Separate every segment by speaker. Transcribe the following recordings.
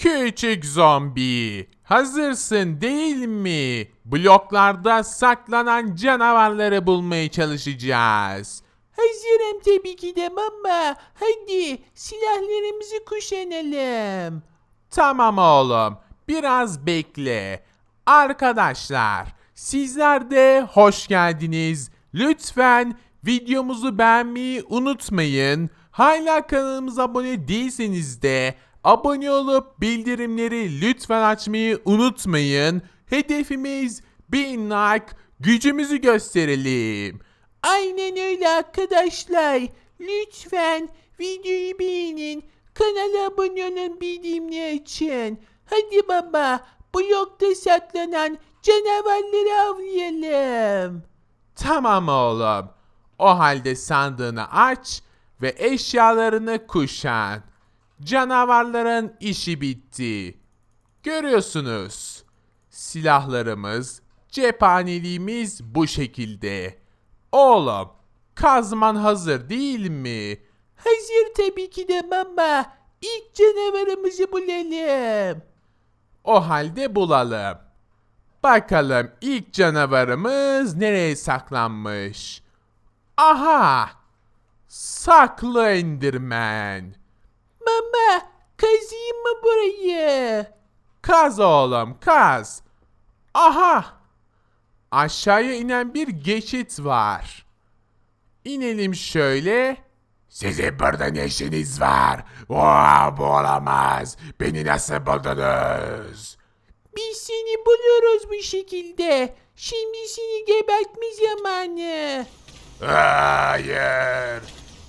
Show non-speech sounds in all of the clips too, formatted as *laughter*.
Speaker 1: Küçük zombi, hazırsın değil mi? Bloklarda saklanan canavarları bulmaya çalışacağız.
Speaker 2: Hazırım tabii ki de baba. Hadi silahlarımızı kuşanalım.
Speaker 1: Tamam oğlum, biraz bekle. Arkadaşlar, sizler de hoş geldiniz. Lütfen videomuzu beğenmeyi unutmayın. Hala kanalımıza abone değilseniz de abone olup bildirimleri lütfen açmayı unutmayın. Hedefimiz 1000 like, gücümüzü gösterelim.
Speaker 2: Aynen öyle arkadaşlar. Lütfen videoyu beğenin. Kanala abone olun bildirimleri açın. Hadi baba blokta saklanan canavarları avlayalım.
Speaker 1: Tamam oğlum. O halde sandığını aç ve eşyalarını kuşan. Canavarların işi bitti. Görüyorsunuz. Silahlarımız, cephaneliğimiz bu şekilde. Oğlum, kazman hazır değil mi?
Speaker 2: Hazır tabii ki de baba. İlk canavarımızı bulalım.
Speaker 1: O halde bulalım. Bakalım ilk canavarımız nereye saklanmış? Aha! Saklı Enderman.
Speaker 2: Baba kazıyım mı burayı?
Speaker 1: Kaz oğlum kaz. Aha! Aşağıya inen bir geçit var. İnelim şöyle. Sizin burada ne işiniz var? Oo, bu olamaz. Beni nasıl buldunuz?
Speaker 2: Biz seni buluyoruz bu şekilde. Şimdi seni gebertme zamanı.
Speaker 1: Hayır.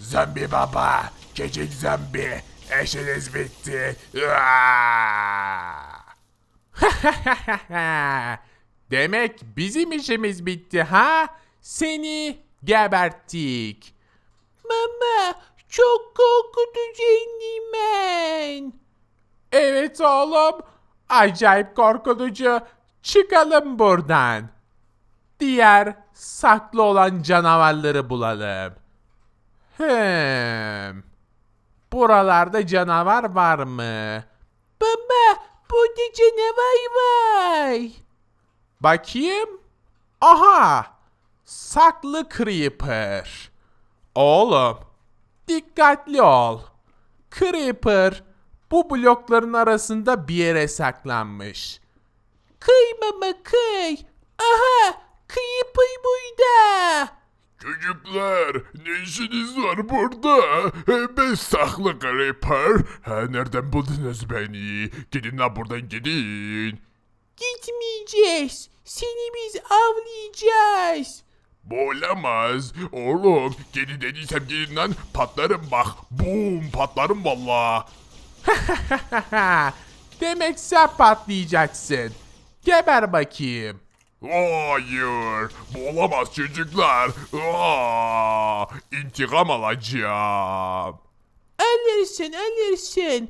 Speaker 1: Zombi baba, küçük zombi, eşiniz bitti. *laughs* Demek bizim işimiz bitti ha? Seni geberttik.
Speaker 2: Mama çok korkutucu Enderman.
Speaker 1: Evet oğlum, acayip korkutucu. Çıkalım buradan. Diğer saklı olan canavarları bulalım. Hmm. Buralarda canavar var mı?
Speaker 2: Baba burada canavar var.
Speaker 1: Bakayım. Aha! Saklı Creeper. Oğlum, dikkatli ol. Creeper bu blokların arasında bir yere saklanmış.
Speaker 2: Kıy mama kıy. Aha Creeper burada.
Speaker 3: Çocuklar ne işiniz var burada? Ben saklı Creeper. Ha, nereden buldunuz beni? Gidin lan buradan gidin.
Speaker 2: Gitmeyeceğiz. Seni biz avlayacağız.
Speaker 3: Bu olamaz. Oğlum gidin dediysem gidin lan patlarım bak. Bum patlarım valla. *laughs*
Speaker 1: Demek sen patlayacaksın. Geber bakayım.
Speaker 3: Hayır. Bu olamaz çocuklar. Aa, intikam alacağım.
Speaker 2: Alırsın alırsın.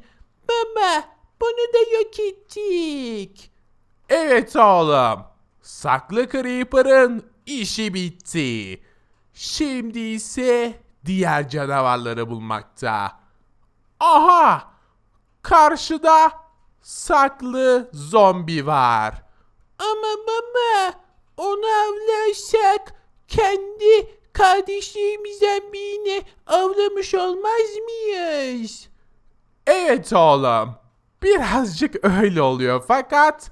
Speaker 2: Baba bunu da yok ettik.
Speaker 1: Evet oğlum. Saklı Creeper'ın işi bitti. Şimdi ise diğer canavarları bulmakta. Aha! Karşıda saklı zombi var.
Speaker 2: Ama kardeşlerimizden birini avlamış olmaz mıyız?
Speaker 1: Evet oğlum. Birazcık öyle oluyor fakat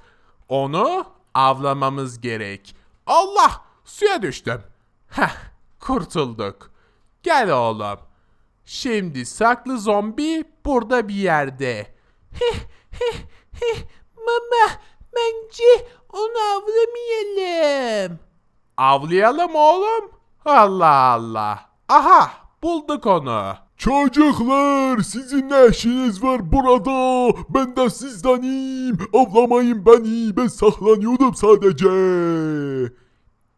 Speaker 1: onu avlamamız gerek. Allah! Suya düştüm. Heh, kurtulduk. Gel oğlum. Şimdi saklı zombi burada bir yerde.
Speaker 2: Heh heh heh baba bence onu avlamayalım.
Speaker 1: Avlayalım oğlum. Allah Allah. Aha bulduk onu.
Speaker 3: Çocuklar sizin ne işiniz var burada? Ben de sizdenim. Avlamayın beni. Ben saklanıyordum sadece.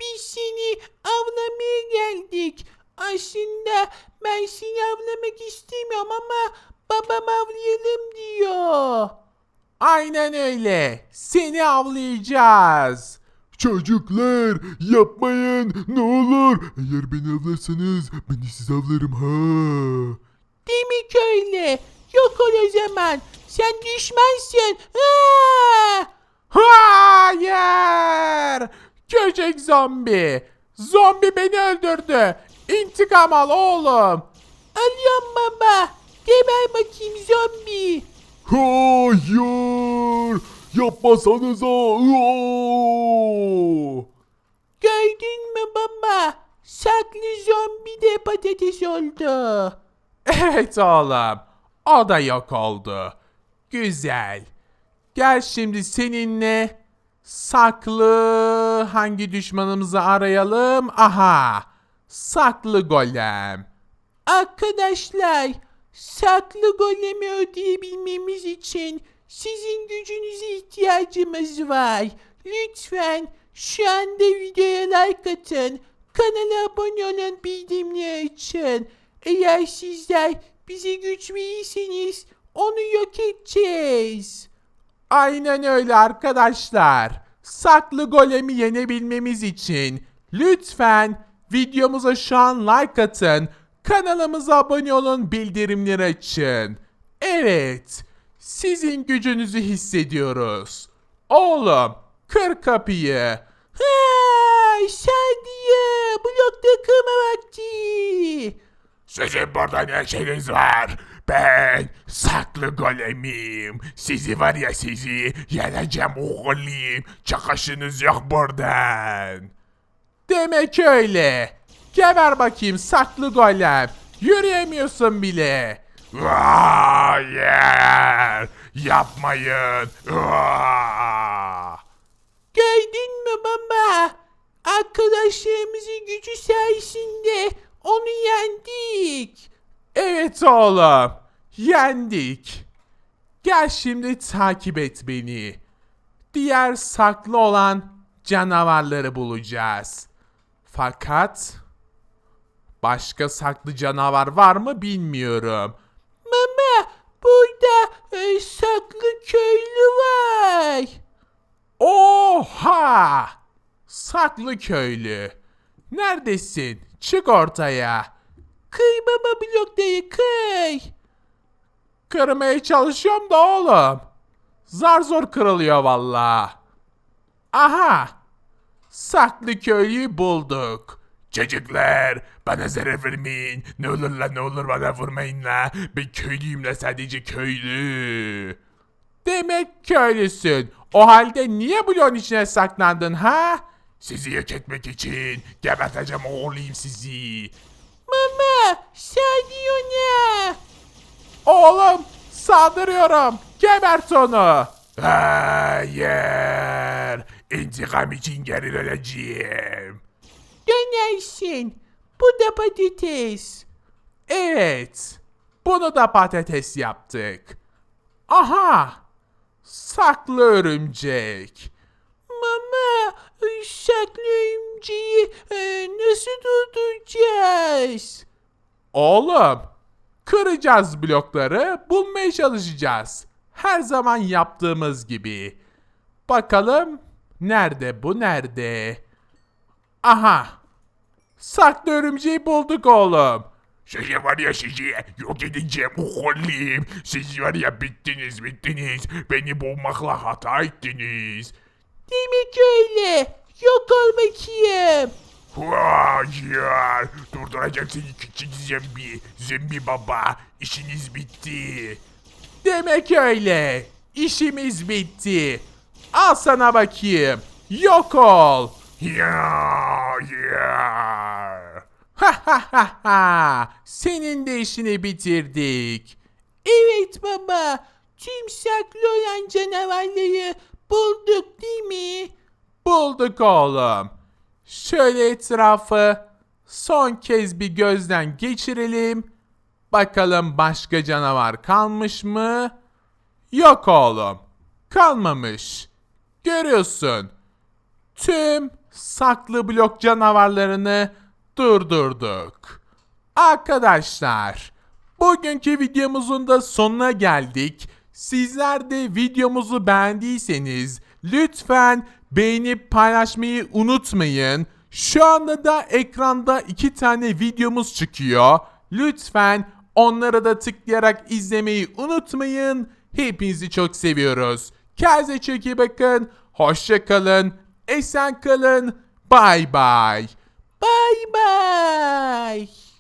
Speaker 2: Biz seni avlamaya geldik. Aslında ben seni avlamak istemiyorum ama babam avlayalım diyor.
Speaker 1: Aynen öyle. Seni avlayacağız.
Speaker 3: Çocuklar yapmayın ne olur. Eğer beni avlarsanız ben de sizi avlarım ha.
Speaker 2: Demek öyle. Yok ol o zaman. Sen düşmansın. Aa!
Speaker 1: Hayır! Köşek zombi! Zombi beni öldürdü. İntikam al oğlum.
Speaker 2: Alıyorum baba. Geber bakayım zombi.
Speaker 3: Hayır. Yapmasanıza. Oo!
Speaker 2: Gördün mü baba? Saklı zombi de patates oldu.
Speaker 1: Evet oğlum. O da yok oldu. Güzel. Gel şimdi seninle saklı hangi düşmanımızı arayalım? Aha. Saklı golem.
Speaker 2: Arkadaşlar, saklı golemi ödeyebilmemiz için sizin gücünüze ihtiyacımız var. Lütfen şu anda videoya like atın. Kanala abone olun, bildirimleri açın. Eğer sizler bize güç onu yok edeceğiz.
Speaker 1: Aynen öyle arkadaşlar. Saklı golemi yenebilmemiz için lütfen videomuza şu an like atın. Kanalımıza abone olun, bildirimleri açın. Evet, sizin gücünüzü hissediyoruz. Oğlum, kır kapıyı.
Speaker 2: Ha, Şadiye, blokta kırma vakti.
Speaker 3: Sizin burada ne işiniz var? Ben saklı golemim. Sizi var ya sizi yeneceğim oğlum. Çakışınız yok buradan.
Speaker 1: Demek öyle. Geber bakayım saklı golem. Yürüyemiyorsun bile.
Speaker 3: Hayır. Yapmayın.
Speaker 2: Gördün mü baba? Arkadaşlarımızın gücü sayesinde onu yendik.
Speaker 1: Evet oğlum. Yendik. Gel şimdi takip et beni. Diğer saklı olan canavarları bulacağız. Fakat başka saklı canavar var mı bilmiyorum.
Speaker 2: Mama burada e, saklı köylü var.
Speaker 1: Oha! Saklı köylü. Neredesin? Çık ortaya.
Speaker 2: Kıy baba blokları kıy.
Speaker 1: Kırmaya çalışıyorum da oğlum. Zar zor kırılıyor valla. Aha! Saklı köylüyü bulduk.
Speaker 3: Çocuklar bana zarar vermeyin. Ne olur la ne olur bana vurmayın la. Ben köylüyüm la sadece köylü.
Speaker 1: Demek köylüsün. O halde niye bloğun içine saklandın ha?
Speaker 3: Sizi yok etmek için geberteceğim oğlum sizi.
Speaker 2: Mama Şadiye ne?
Speaker 1: Oğlum saldırıyorum. Gebert onu.
Speaker 3: Hayır. İntikam için geri döneceğim.
Speaker 2: Dönersin. Bu da patates.
Speaker 1: Evet. Bunu da patates yaptık. Aha! Saklı örümcek.
Speaker 2: Mama saklı örümceği e, nasıl durduracağız?
Speaker 1: Oğlum, kıracağız blokları, bulmaya çalışacağız. Her zaman yaptığımız gibi. Bakalım nerede bu nerede? Aha! Saklı örümceği bulduk oğlum.
Speaker 3: Sizi var ya sizi yok edeceğim oğlum. Siz var ya bittiniz bittiniz. Beni bulmakla hata ettiniz.
Speaker 2: Demek öyle. Yok ol bakayım.
Speaker 3: Hayır. Durduracağım seni küçük zombi. Zombi baba. İşiniz bitti.
Speaker 1: Demek öyle. İşimiz bitti. Al sana bakayım. Yok ol.
Speaker 3: Hayır.
Speaker 1: Ha ha ha ha. Senin de işini bitirdik.
Speaker 2: Evet baba. Tüm saklı olan canavarları bulduk değil mi?
Speaker 1: Bulduk oğlum. Şöyle etrafı son kez bir gözden geçirelim. Bakalım başka canavar kalmış mı? Yok oğlum. Kalmamış. Görüyorsun. Tüm saklı blok canavarlarını durdurduk. Arkadaşlar, bugünkü videomuzun da sonuna geldik. Sizler de videomuzu beğendiyseniz lütfen beğenip paylaşmayı unutmayın. Şu anda da ekranda iki tane videomuz çıkıyor. Lütfen Onlara da tıklayarak izlemeyi unutmayın. Hepinizi çok seviyoruz. Kendinize çok iyi bakın. Hoşça kalın. Esen kalın. Bay bay.
Speaker 2: Bay bay.